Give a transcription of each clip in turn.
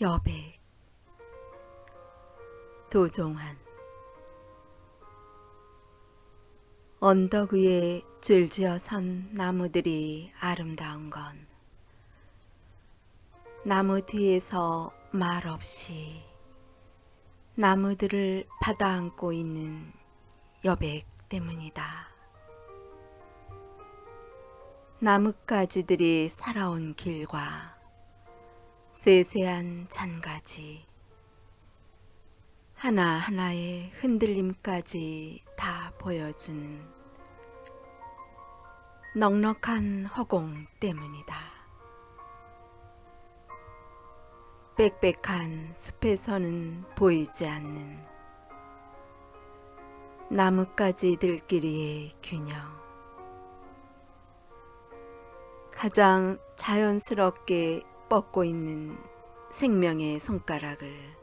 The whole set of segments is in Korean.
여백 도종환 언덕 위에 줄지어 선 나무들이 아름다운 건 나무 뒤에서 말없이 나무들을 받아 안고 있는 여백 때문이다. 나뭇가지들이 살아온 길과 세세한 잔가지 하나하나의 흔들림까지 다 보여주는 넉넉한 허공 때문이다. 빽빽한 숲에서는 보이지 않는 나뭇가지들끼리의 균형. 가장 자연스럽게 뻗고 있는 생명의 손가락을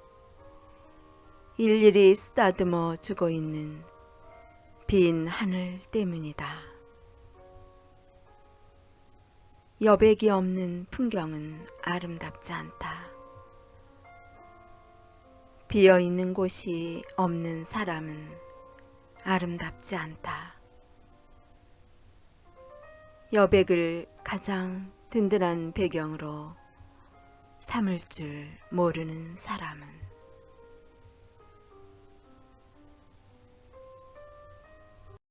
일일이 쓰다듬어 주고 있는 빈 하늘 때문이다. 여백이 없는 풍경은 아름답지 않다. 비어 있는 곳이 없는 사람은 아름답지 않다. 여백을 가장 든든한 배경으로 삼을 줄 모르는 사람은